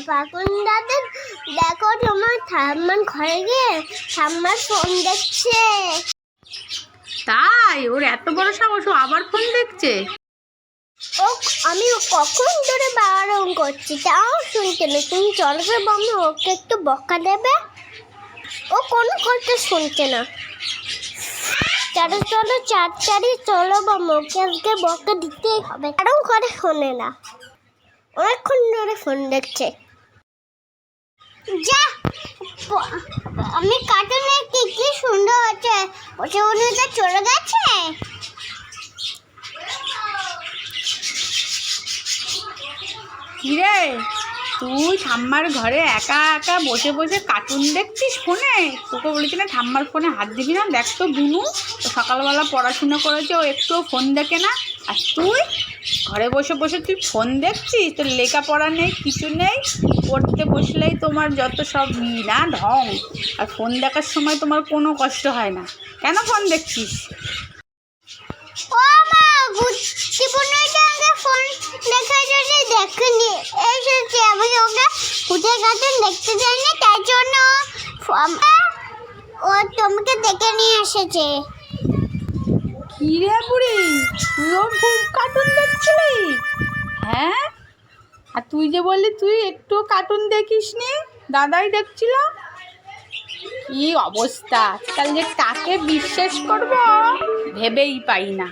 পাকুন দাদা দেখো তোমার ঠাম্মার ঘরে গিয়ে ঠাম্মার ফোন দেখছে। তাই? ওর এত বড় সাহস ও আবার ফোন দেখছে? ও আমি কখন ধরে বারণ করছি তাও শুনছে না তুমি চলো রে বাবা ওকে একটু বকা দেবে। ও কোনো কথা শুনছে না। চলো চলো চার চারি চলো বাবা ওকে আজকে বকা দিতেই হবে। কারণ করে শোনে না। অনেকক্ষণ ধরে ফোন দেখছে। যা আমি কার্টুনে কি কি সুন্দর আছে বসে বসে চলে গেছে? কিরে, তুই ঠাম্মার ঘরে একা একা বসে বসে কার্টুন দেখছিস ফোনে তোকে বলেছি না ঠাম্মার ফোনে হাত দিবি না? দেখ তো বুনু সকালবেলা পড়াশোনা করেছে, ও একটুও ফোন দেখে না। আর তুই ঘরে বসে বসে তুই ফোন দেখছিস? তোর লেখাপড়া নেই, কিছু নেই? পড়তে বসলেই তোমার যত সব না ঢং। আর ফোন দেখার সময় তোমার কোনো কষ্ট হয় না। কেন ফোন দেখছিস? ও মা ফোন দেখার জন্য দেখেনি। এসেছে, আমি ওকে খুঁজে কাটুন দেখতে যাইনি, তাই জন্য ও তোমাকে দেখে নিয়ে এসেছে। কি রে বুড়ি? তুইও খুব কার্টুন দেখছিলি? হ্যাঁ? আর তুই যে বললি তুই একটু কার্টুন দেখিস নি দাদাই দেখছিল? কি অবস্থা? আজকাল যে কাকে বিশ্বাস করব? ভেবেই পাই না।